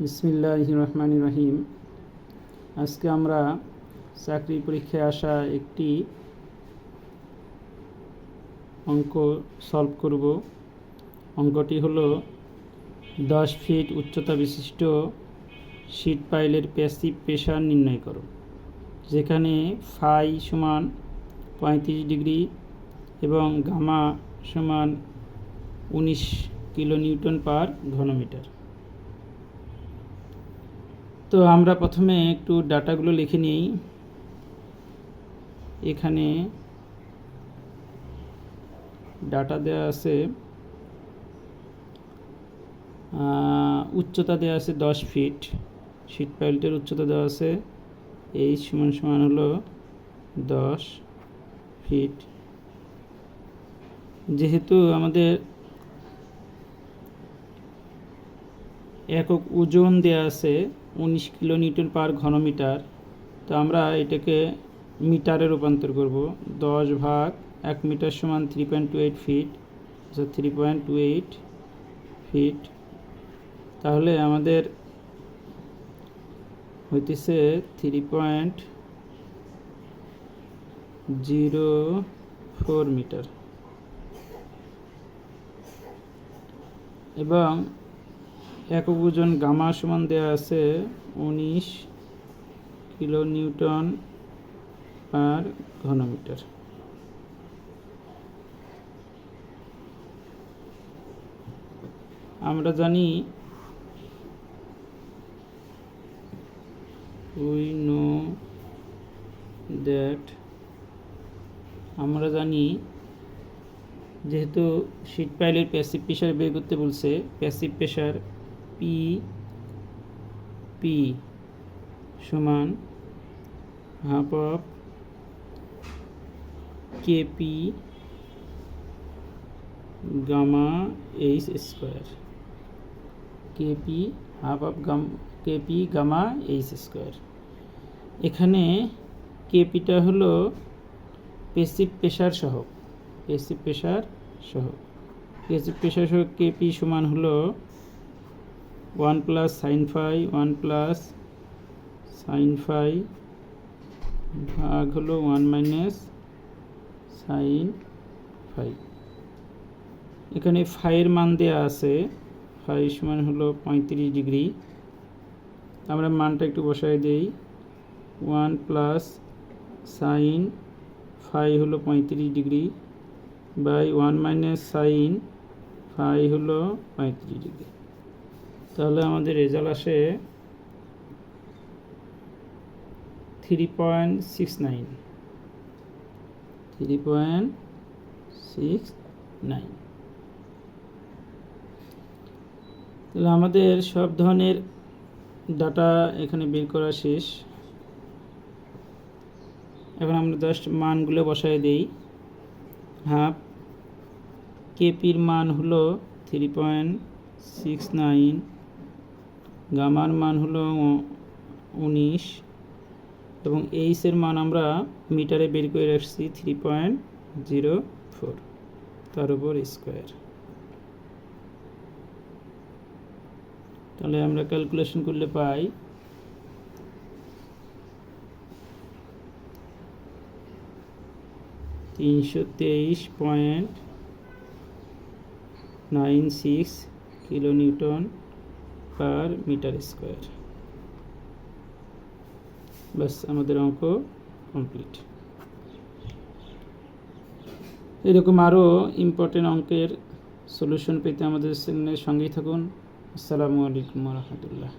বিসমিল্লাহ রহমান রহিম আজকে আমরা চাকরি পরীক্ষায় আসা একটি অঙ্ক সলভ করব। অঙ্কটি হলো দশ ফিট উচ্চতা বিশিষ্ট শীট পাইলের প্যাসিভ প্রেশার নির্ণয় করো, যেখানে ফাই সমান পঁয়ত্রিশ ডিগ্রি এবং গামা সমান উনিশ কিলো নিউটন পার ঘনমিটার। তো আমরা প্রথমে একটু ডাটাগুলো লিখে নিই। এখানে ডাটা দেওয়া আছে উচ্চতা দেওয়া আছে দশ ফিট। শীট পাইলটের উচ্চতা দেওয়া আছে এই সমান সমান হলো দশ ফিট। যেহেতু আমাদের একক ওজন দেওয়া আছে উনিশ কিলো নিউটন পার ঘনমিটার, তো আমরা এটাকে মিটারে রূপান্তর করব। দশ ভাগ এক মিটার সমান three point two eight feet three point two eight feet তাহলে আমাদের হইতেছে three point zero four metre এবং একক ওজন গামা সমান দেওয়া আছে উনিশ কিলো নিউটন পার ঘনমিটার। আমরা জানি উই নো দ্যাট আমরা জানি যেহেতু শীট পাইলের প্যাসিভ প্রেশার বের করতে বলছে প্যাসিভ প্রেশার পি পি সমান half of KP gamma H square KP half of gamma KP gamma H square এখানে কেপিটা হলো পেসিভ প্রেশার সহ পেসিভ প্রেশার সহ পেসিভ প্রেশার সহ কেপি সমান হলো one plus sine phi, one plus sine phi ভাগ হলো ওয়ান মাইনাস সাইন ফাই। এখানে ফাইয়ের মান দেওয়া আছে, ফাই সমান হলো পঁয়ত্রিশ ডিগ্রি। আমরা মানটা একটু বসাই দেই, ওয়ান প্লাস সাইন ফাই হলো পঁয়ত্রিশ degree by one minus sine phi হলো পঁয়ত্রিশ ডিগ্রি। তাহলে আমাদের রেজাল্ট আসে three point six nine three point six nine তাহলে আমাদের সব ধরনের ডাটা এখানে বের করা শেষ। এখন আমরা জাস্ট মানগুলো বসায় দেই। হাফ কেপির মান হলো থ্রি পয়েন্ট সিক্স নাইন গামার মান হলো উনিশ এবং এইচের মান আমরা মিটারে বের করে রাখছি থ্রি পয়েন্ট জিরো ফোর তার উপর স্কোয়ার তাহলে আমরা ক্যালকুলেশন করলে পাই তিনশো তেইশ point nine six kilo newton per metre square ব্যাস, আমাদের অঙ্ক কমপ্লিট এরকম আরও ইম্পর্টেন্ট অঙ্কের সলিউশন পেতে আমাদের সঙ্গে সঙ্গেই থাকুন। আসসালামু আলাইকুম রহমতুল্লাহ।